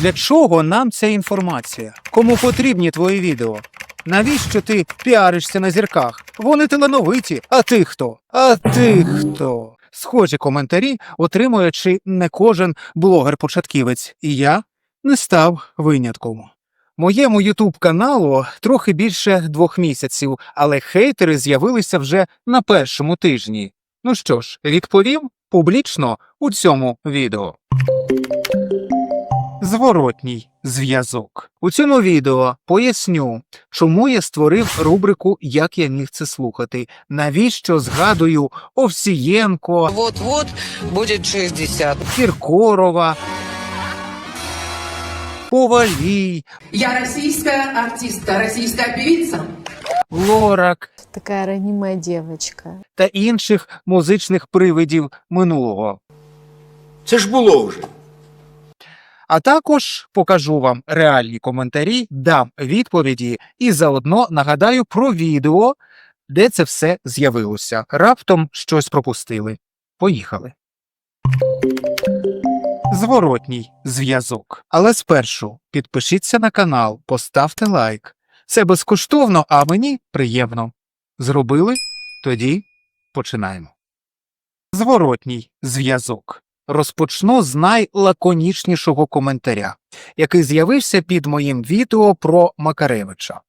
Для чого нам ця інформація? Кому потрібні твої відео? Навіщо ти піаришся на зірках? Вони талановиті. А ти хто? А ти хто? Схожі коментарі отримує чи не кожен блогер-початківець, і я не став винятком. Моєму ютуб каналу трохи більше двох місяців, але хейтери з'явилися вже на першому тижні. Ну що ж, відповім публічно у цьому відео. Зворотній зв'язок. У цьому відео поясню, чому я створив рубрику Як я міг це слухати, навіщо згадую Овсієнко, Вот-вот будет 60. Кіркорова, Повалій, Я российская артистка, российская певица. Лорак Такая ранимая девочка. та інших музичних привидів минулого. Це ж було вже. А також покажу вам реальні коментарі, дам відповіді і заодно нагадаю про відео, де це все з'явилося. Раптом щось пропустили. Поїхали. Зворотній зв'язок. Але спершу підпишіться на канал, поставте лайк. Це безкоштовно, а мені приємно. Зробили? Тоді починаємо. Зворотній зв'язок. Розпочну з найлаконічнішого коментаря, який з'явився під моїм відео про Макаревича.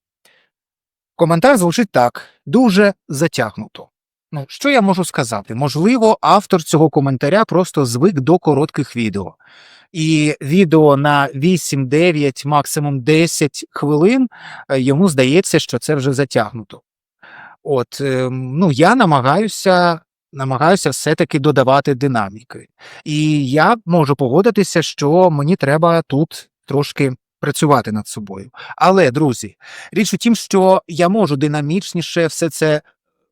Коментар звучить так: дуже затягнуто. Ну, що я можу сказати? Можливо, автор цього коментаря просто звик до коротких відео. І відео на 8, 9, максимум 10 хвилин е, йому здається, що це вже затягнуто. От, ем, ну, я намагаюся намагаюся все-таки додавати динаміки. І я можу погодитися, що мені треба тут трошки працювати над собою. Але, друзі, річ у тім, що я можу динамічніше все це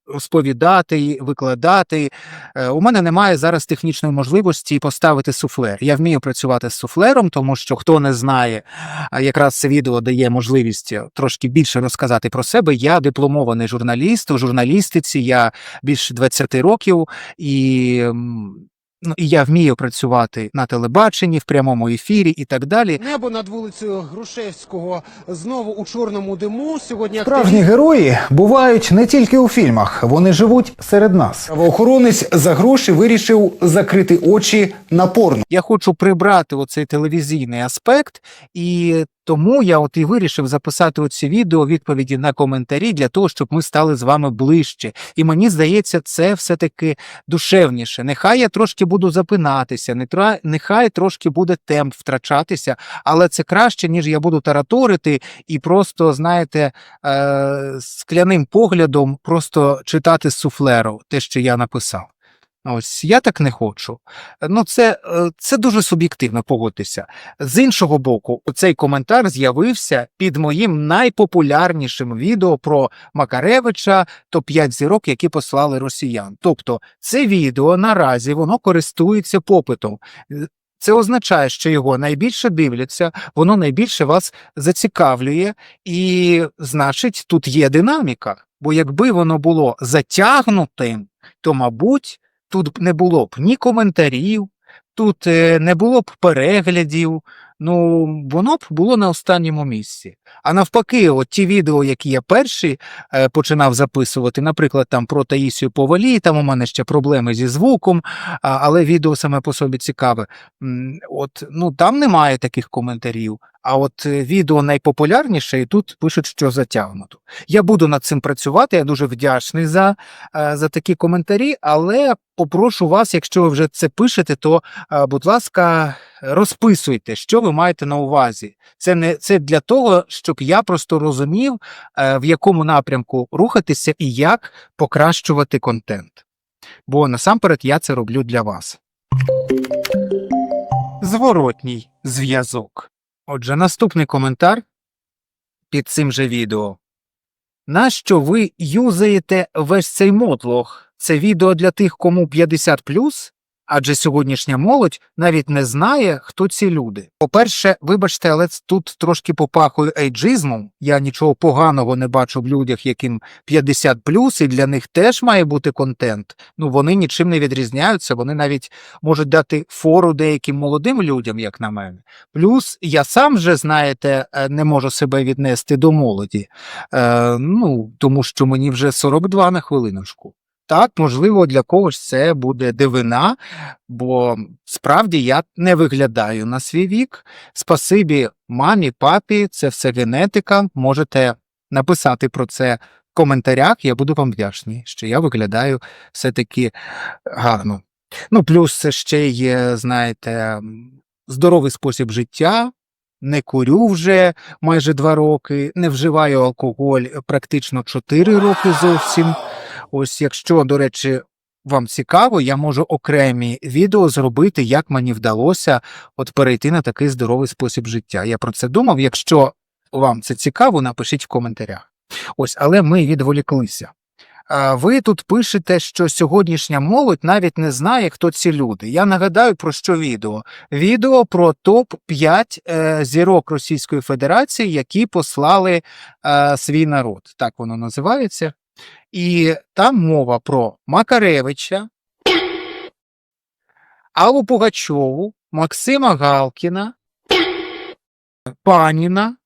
розповідати, викладати. Е, У мене немає зараз технічної можливості поставити суфлер. Я вмію працювати з суфлером, тому що хто не знає, якраз це відео дає можливість трошки більше розказати про себе. Я дипломований журналіст. У журналістиці я більше 20 років, і, ну, і я вмію працювати на телебаченні, в прямому ефірі і так далі. Небо над вулицею Грушевського знову у чорному диму. Сьогодні Справжні герої бувають не тільки у фільмах, вони живуть серед нас. Правоохоронець за гроші вирішив закрити очі на порно. Я хочу прибрати оцей телевізійний аспект, і тому я от і вирішив записати оці відео відповіді на коментарі для того, щоб ми стали з вами ближче. І мені здається, це все-таки душевніше. Нехай я трошки буду запинатися, нехай трошки буде темп втрачатися, але це краще, ніж я буду тараторити і просто, знаєте, е- скляним поглядом просто читати з суфлеру те, що я написав. Ось я так не хочу. Ну, це, е, це дуже суб'єктивно погодьтеся. З іншого боку, цей коментар з'явився під моїм найпопулярнішим відео про Макаревича топ-5 зірок, які послали росіян. Тобто, це відео наразі воно користується попитом. Е, Це означає, що його найбільше дивляться, воно найбільше вас зацікавлює, і значить, тут є динаміка. Бо якби воно було затягнутим, то, мабуть, тут не було б ні коментарів, тут е, не було б переглядів. Ну, воно б було на останньому місці. А навпаки, от ті відео, які я перші е, починав записувати, наприклад, там про Таїсію Повалі, там у мене ще проблеми зі звуком, а, але відео саме по собі цікаве. От, ну, там немає таких коментарів. А от е, відео найпопулярніше, і тут пишуть, що затягнуто. Я буду над цим працювати. Я дуже вдячний за, е, за такі коментарі, але попрошу вас, якщо ви вже це пишете, то, е, будь ласка, розписуйте, що ви маєте на увазі. Це не це для того, щоб я просто розумів, в якому напрямку рухатися і як покращувати контент. Бо насамперед я це роблю для вас. Зворотній зв'язок. Отже, наступний коментар під цим же відео. Нащо ви юзаєте весь цей мотлох? Це відео для тих, кому 50 Адже сьогоднішня молодь навіть не знає, хто ці люди. По-перше, вибачте, але тут трошки попахує ейджизмом. Я нічого поганого не бачу в людях, яким 50 і для них теж має бути контент. Ну вони нічим не відрізняються. Вони навіть можуть дати фору деяким молодим людям, як на мене. Плюс я сам вже, знаєте, е, не можу себе віднести до молоді. Е, ну, тому що мені вже 42 на хвилиночку. Так, можливо, для когось це буде дивина, бо справді я не виглядаю на свій вік. Спасибі мамі, папі, це все генетика. Можете написати про це в коментарях. Я буду вам вдячний, що я виглядаю все-таки гарно. Ну, плюс це ще є, знаєте, здоровий спосіб життя. Не курю вже майже два роки, не вживаю алкоголь практично 4 роки зовсім. Ось, якщо, до речі, вам цікаво, я можу окремі відео зробити, як мені вдалося от перейти на такий здоровий спосіб життя. Я про це думав. Якщо вам це цікаво, напишіть в коментарях. Ось, але ми відволіклися. Ви тут пишете, що сьогоднішня молодь навіть не знає, хто ці люди. Я нагадаю про що відео. Відео про топ 5 е, зірок Російської Федерації, які послали е, свій народ. Так воно називається. І там мова про Макаревича, Аллу Пугачову, Максима Галкіна, Паніна.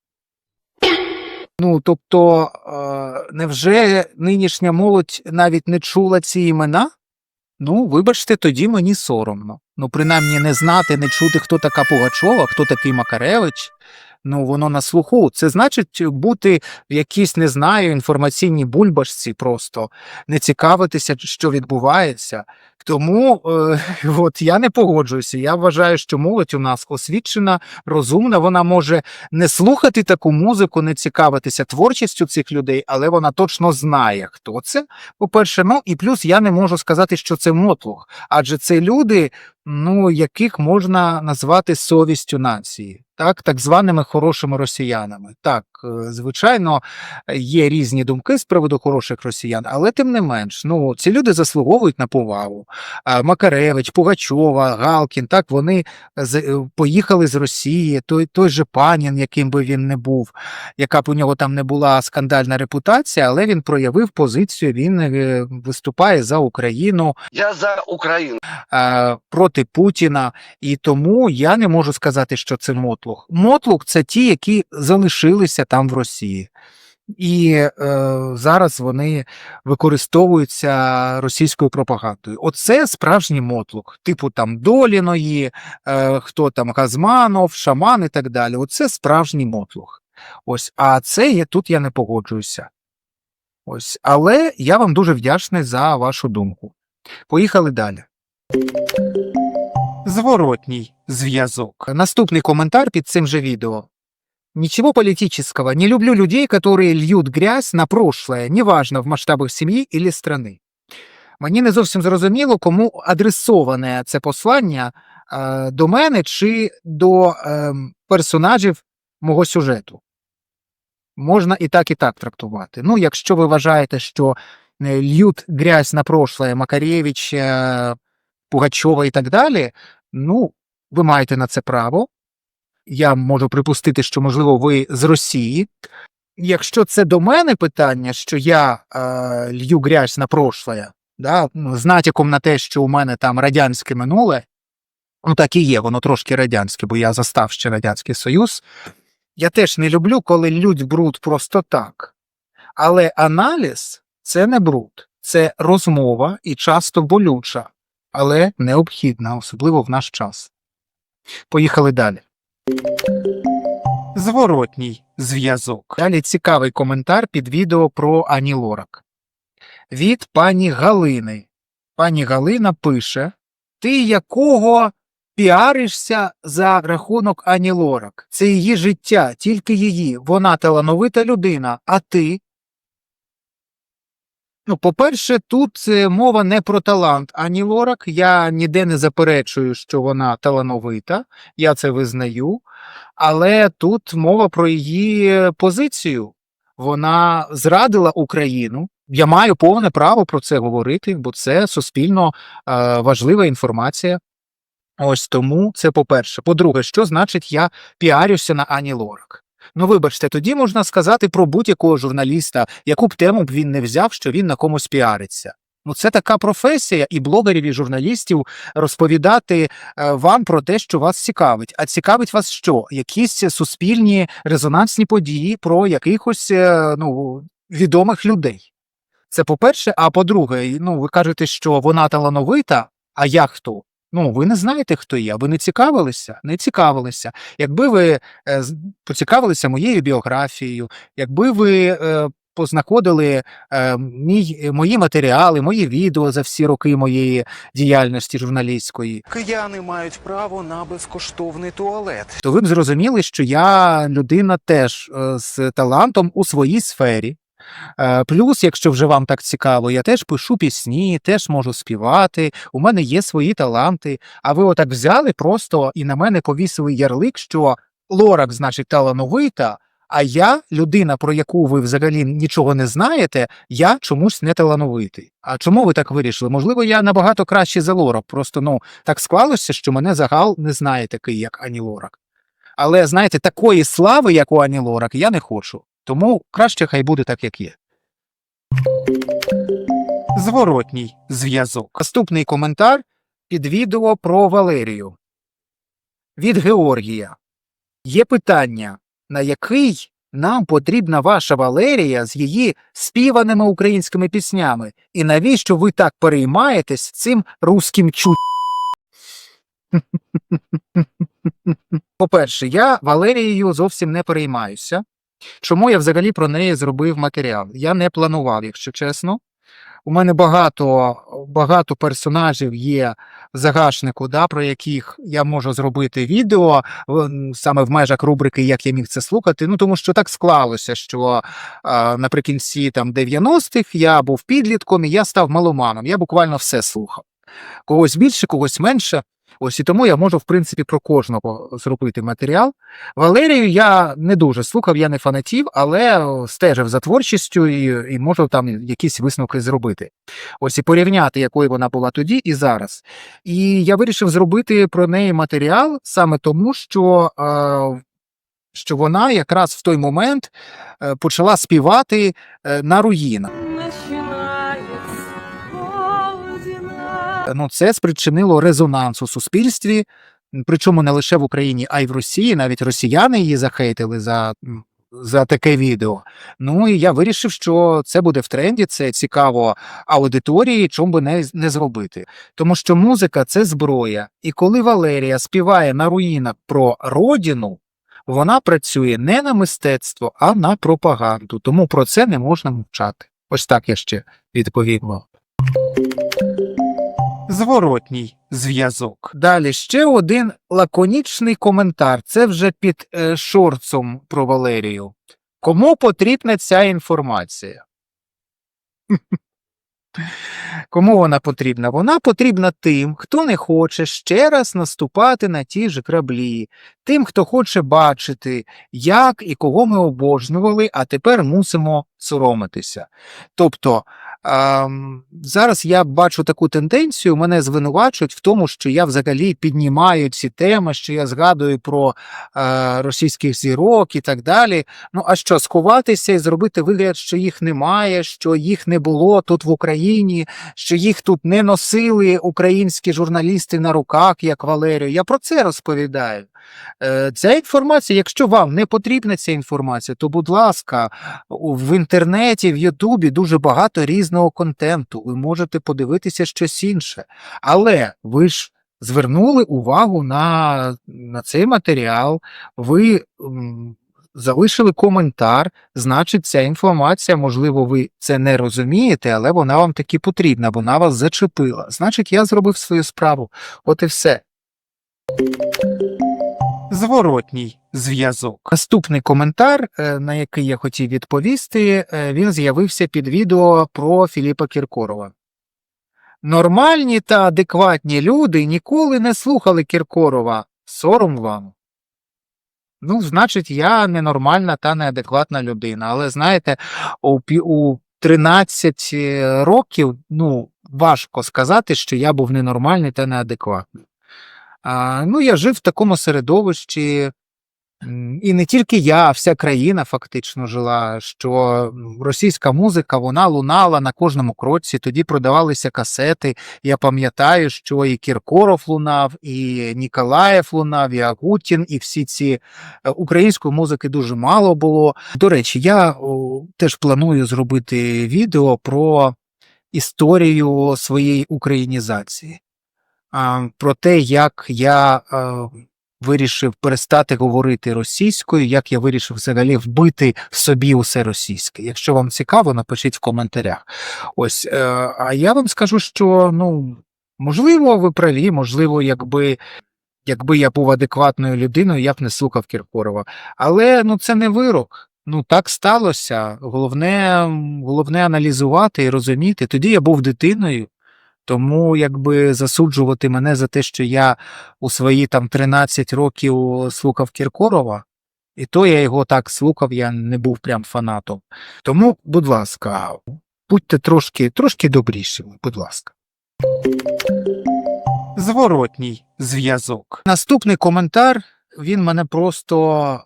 Ну, тобто, е, невже нинішня молодь навіть не чула ці імена? Ну, вибачте, тоді мені соромно. Ну, принаймні, не знати, не чути, хто така Пугачова, хто такий Макаревич. Ну, воно на слуху. Це значить бути в якійсь, не знаю, інформаційній бульбашці просто, не цікавитися, що відбувається. Тому е, от я не погоджуюся. Я вважаю, що молодь у нас освічена, розумна. Вона може не слухати таку музику, не цікавитися творчістю цих людей, але вона точно знає, хто це. По-перше, ну і плюс я не можу сказати, що це мотлух, адже це люди, ну яких можна назвати совістю нації. Так, так званими хорошими росіянами. Так, е, звичайно, є різні думки з приводу хороших росіян, але тим не менш, ну ці люди заслуговують на повагу. Макаревич, Пугачова, Галкін, так вони е, поїхали з Росії, той, той же панін, яким би він не був, яка б у нього там не була скандальна репутація, але він проявив позицію, він е, виступає за Україну, Я за Україну. проти Путіна, і тому я не можу сказати, що це мотлух. Мотлух це ті, які залишилися там в Росії. І е, зараз вони використовуються російською пропагандою. Оце справжній мотлух, типу там Доліної, е, хто там Газманов, Шаман і так далі. Оце справжній мотлух. Ось, а це я тут я не погоджуюся. Ось, але я вам дуже вдячний за вашу думку. Поїхали далі. Зворотній зв'язок. Наступний коментар під цим же відео. Ничего политического. Не люблю людей, которые льют грязь на прошлое, неважно в масштабах сім'ї или страни. Мені не зовсім зрозуміло, кому адресоване це послання е, до мене чи до е, персонажів мого сюжету. Можна і так, і так трактувати. Ну, якщо ви вважаєте, що е, льють грязь на прошлое Макаревич, е, Пугачова і так далі, ну, ви маєте на це право. Я можу припустити, що, можливо, ви з Росії. Якщо це до мене питання, що я е, лью грязь на прошлое, да, з натяком на те, що у мене там радянське минуле, ну так і є, воно трошки радянське, бо я застав ще Радянський Союз. Я теж не люблю, коли лють бруд просто так. Але аналіз це не бруд, це розмова і часто болюча, але необхідна, особливо в наш час. Поїхали далі. Зворотній зв'язок. Далі цікавий коментар під відео про Ані Лорак. Від пані Галини. Пані Галина пише: Ти якого піаришся за рахунок Ані Лорак? Це її життя, тільки її. Вона талановита людина, а ти. Ну, по-перше, тут е, мова не про талант Ані Лорак. Я ніде не заперечую, що вона талановита, я це визнаю. Але тут мова про її позицію. Вона зрадила Україну, я маю повне право про це говорити, бо це суспільно е, важлива інформація. Ось тому це по-перше. По-друге, що значить я піарюся на Ані Лорак? Ну, вибачте, тоді можна сказати про будь-якого журналіста, яку б тему б він не взяв, що він на комусь піариться. Ну, це така професія і блогерів, і журналістів розповідати е, вам про те, що вас цікавить. А цікавить вас що? Якісь суспільні резонансні події про якихось е, ну, відомих людей. Це по-перше, а по-друге, ну, ви кажете, що вона талановита, а я хто? Ну, ви не знаєте, хто я, ви не цікавилися? Не цікавилися. Якби ви е, поцікавилися моєю біографією, якби ви е, познаходили е, мій, мої матеріали, мої відео за всі роки моєї діяльності журналістської, Кияни мають право на безкоштовний туалет. то ви б зрозуміли, що я людина теж з талантом у своїй сфері. Е, Плюс, якщо вже вам так цікаво, я теж пишу пісні, теж можу співати, у мене є свої таланти. А ви отак взяли просто і на мене повісили ярлик, що Лорак, значить, талановита, а я, людина, про яку ви взагалі нічого не знаєте, я чомусь не талановитий. А чому ви так вирішили? Можливо, я набагато краще за Лорак. Просто ну так склалося, що мене загал не знає такий, як Ані Лорак. Але знаєте, такої слави, як у Ані Лорак, я не хочу. Тому краще хай буде так, як є. Зворотній зв'язок. Наступний коментар під відео про Валерію. Від Георгія. Є питання, на який нам потрібна ваша Валерія з її співаними українськими піснями, і навіщо ви так переймаєтесь цим руським чу. По-перше, я Валерією зовсім не переймаюся. Чому я взагалі про неї зробив матеріал? Я не планував, якщо чесно. У мене багато, багато персонажів є в загашнику, да, про яких я можу зробити відео саме в межах рубрики Як я міг це слухати. Ну тому що так склалося, що а, наприкінці там 90-х я був підлітком і я став маломаном. Я буквально все слухав. Когось більше, когось менше. Ось і тому я можу, в принципі, про кожного зробити матеріал. Валерію я не дуже слухав, я не фанатів, але стежив за творчістю і, і можу там якісь висновки зробити. Ось і порівняти, якою вона була тоді і зараз. І я вирішив зробити про неї матеріал саме тому, що, е, що вона якраз в той момент е, почала співати е, на руїнах. Ну, це спричинило резонанс у суспільстві, причому не лише в Україні, а й в Росії. Навіть росіяни її захейтили за, за таке відео. Ну і я вирішив, що це буде в тренді, це цікаво аудиторії, чому би не, не зробити. Тому що музика це зброя. І коли Валерія співає на руїнах про родину, вона працює не на мистецтво, а на пропаганду. Тому про це не можна мовчати. Ось так я ще відповів вам. Зворотній зв'язок. Далі ще один лаконічний коментар. Це вже під е, шорцом про Валерію. Кому потрібна ця інформація? Кому вона потрібна? Вона потрібна тим, хто не хоче ще раз наступати на ті ж граблі, тим, хто хоче бачити, як і кого ми обожнювали, а тепер мусимо соромитися. Тобто зараз я бачу таку тенденцію, мене звинувачують в тому, що я взагалі піднімаю ці теми, що я згадую про е, російських зірок і так далі. Ну а що, сховатися і зробити вигляд, що їх немає, що їх не було тут в Україні, що їх тут не носили українські журналісти на руках, як Валерію. Я про це розповідаю. Е, Ця інформація, якщо вам не потрібна ця інформація, то, будь ласка, в інтернеті, в Ютубі дуже багато різного контенту. Ви можете подивитися щось інше. Але ви ж звернули увагу на, на цей матеріал, ви залишили коментар, значить, ця інформація, можливо, ви це не розумієте, але вона вам таки потрібна, вона вас зачепила. Значить, я зробив свою справу. От і все. Зворотній зв'язок. Наступний коментар, е, на який я хотів відповісти, е, він з'явився під відео про Філіпа Кіркорова. Нормальні та адекватні люди ніколи не слухали Кіркорова. Сором вам. Ну, значить, я ненормальна та неадекватна людина. Але знаєте, у, у 13 е, років, ну, важко сказати, що я був ненормальний та неадекватний. А, ну, я жив в такому середовищі, і не тільки я, а вся країна фактично жила, що російська музика вона лунала на кожному кроці. Тоді продавалися касети. Я пам'ятаю, що і Кіркоров лунав, і Ніколаєв лунав, і Агутін, і всі ці е, української музики дуже мало було. До речі, я теж планую зробити відео про історію своєї українізації, про те, як я е, вирішив перестати говорити російською, як я вирішив взагалі вбити в собі усе російське. Якщо вам цікаво, напишіть в коментарях. Ось, е, а я вам скажу, що ну можливо, ви праві, можливо, якби. Якби я був адекватною людиною, я б не слухав Кіркорова. Але ну це не вирок. Ну так сталося. Головне, головне аналізувати і розуміти. Тоді я був дитиною, тому якби засуджувати мене за те, що я у свої там 13 років слухав Кіркорова, і то я його так слухав, я не був прям фанатом. Тому, будь ласка, будьте трошки, трошки добрішими, будь ласка. Зворотній зв'язок. Наступний коментар він мене просто,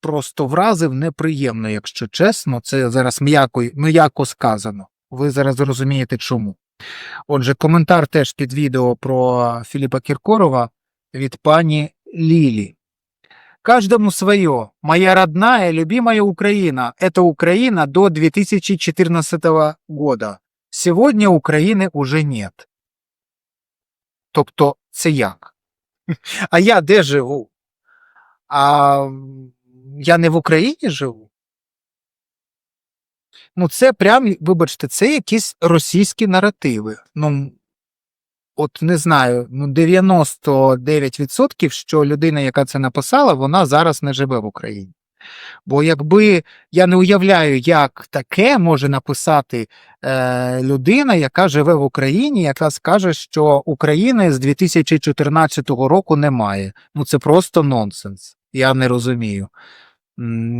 просто вразив неприємно, якщо чесно. Це зараз м'яко, м'яко сказано. Ви зараз зрозумієте чому. Отже, коментар теж під відео про Філіпа Кіркорова від пані Лілі. Каждому свое. Моя родная, любимая Украина. Это Украина до 2014 года. Сегодня Украины уже нет. Тобто, це як? А я де живу? А я не в Україні живу? Ну, це прям, вибачте, це якісь російські наративи. Ну, от не знаю, ну 99%, що людина, яка це написала, вона зараз не живе в Україні. Бо якби я не уявляю, як таке може написати е, людина, яка живе в Україні, яка скаже, що України з 2014 року немає. Ну це просто нонсенс. Я не розумію.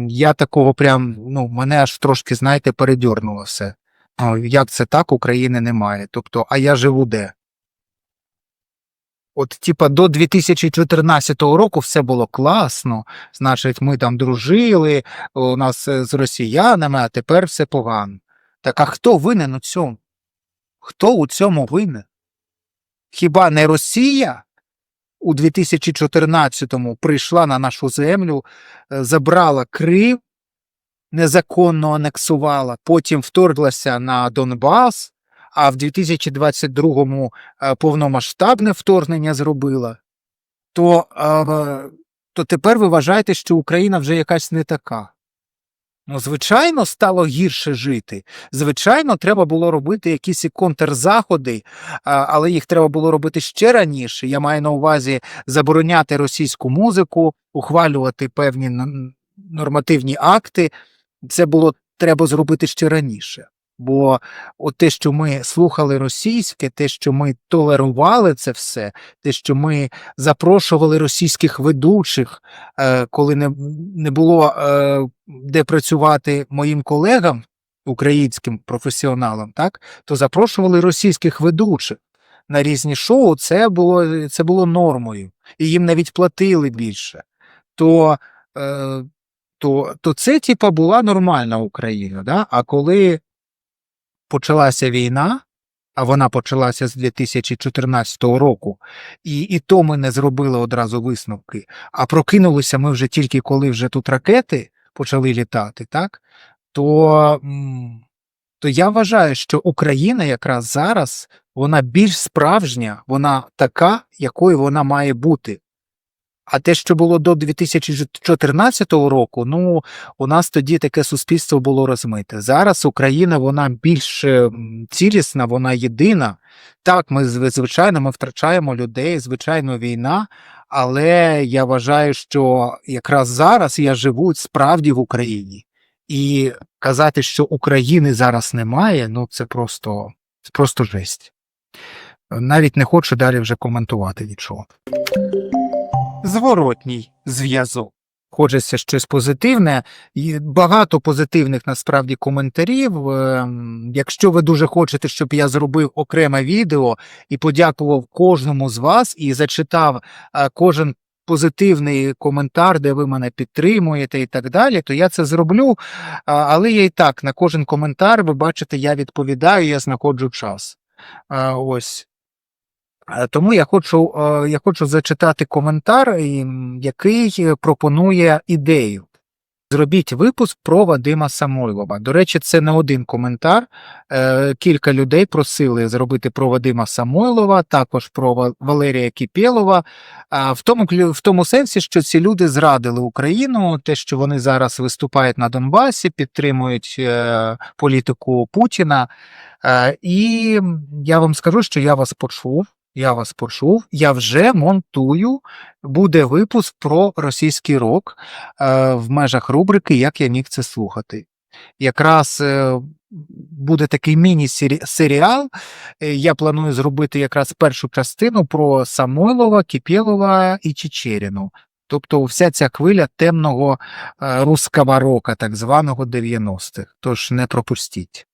Я такого прям, ну, мене аж трошки, знаєте, передьорнуло все. Як це так, України немає? Тобто, а я живу де? От, типа, до 2014 року все було класно, значить, ми там дружили, у нас е, з росіянами, а тепер все погано. Так а хто винен у цьому? Хто у цьому винен? Хіба не Росія у 2014-му прийшла на нашу землю, е, забрала Крим, незаконно анексувала, потім вторглася на Донбас, а в 2022-му е, повномасштабне вторгнення зробила, то, е, то тепер ви вважаєте, що Україна вже якась не така. Ну, звичайно, стало гірше жити. Звичайно, треба було робити якісь контрзаходи, але їх треба було робити ще раніше. Я маю на увазі забороняти російську музику, ухвалювати певні нормативні акти. Це було треба зробити ще раніше. Бо от те, що ми слухали російське, те, що ми толерували це все, те, що ми запрошували російських ведучих, е, коли не, було е, де працювати моїм колегам, українським професіоналам, так, то запрошували російських ведучих на різні шоу. Це було, це було нормою, і їм навіть платили більше. То, е, то, то це, типа, була нормальна Україна. Да? А коли почалася війна, а вона почалася з 2014 року, і, і то ми не зробили одразу висновки. А прокинулися ми вже тільки коли вже тут ракети почали літати, так? То, то я вважаю, що Україна якраз зараз вона більш справжня, вона така, якою вона має бути. А те, що було до 2014 року, ну у нас тоді таке суспільство було розмите. Зараз Україна вона більш ем, цілісна, вона єдина. Так, ми звичайно ми втрачаємо людей, звичайно, війна. Але я вважаю, що якраз зараз я живу справді в Україні. І казати, що України зараз немає, ну це просто, це просто жесть. Навіть не хочу далі вже коментувати нічого. Зворотній зв'язок. хочеться щось позитивне. І багато позитивних насправді коментарів. Ем, Якщо ви дуже хочете, щоб я зробив окреме відео і подякував кожному з вас і зачитав е, кожен позитивний коментар, де ви мене підтримуєте і так далі, то я це зроблю. Але я і так на кожен коментар, ви бачите, я відповідаю, я знаходжу час. Ось. Е, Тому я хочу, е, я хочу зачитати коментар, який е, пропонує ідею. Зробіть випуск про Вадима Самойлова. До речі, це не один коментар. Кілька людей просили зробити про Вадима Самойлова, також про Валерія Кіпєлова. В тому в тому сенсі, що ці люди зрадили Україну, те, що вони зараз виступають на Донбасі, підтримують політику Путіна. І я вам скажу, що я вас почув. Я вас почув. Я вже монтую. Буде випуск про російський рок е, в межах рубрики Як я міг це слухати. Якраз е, буде такий міні-серіал. Е, Я планую зробити якраз першу частину про Самойлова, Кіпєлова і Чечеріну. Тобто вся ця хвиля темного е, руского рока, так званого 90-х. Тож не пропустіть.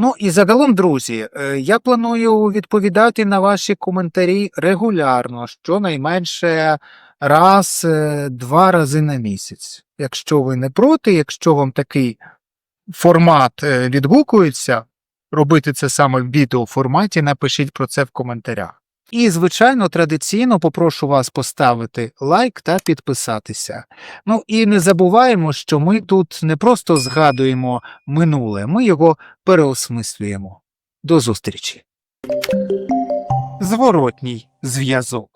Ну і загалом, друзі, е, я планую відповідати на ваші коментарі регулярно, щонайменше раз, е, рази на місяць. Якщо ви не проти, якщо вам такий формат е, відгукується, робити це саме в відеоформаті, напишіть про це в коментарях. І, звичайно, традиційно попрошу вас поставити лайк та підписатися. Ну і не забуваємо, що ми тут не просто згадуємо минуле, ми його переосмислюємо. До зустрічі. Зворотній зв'язок.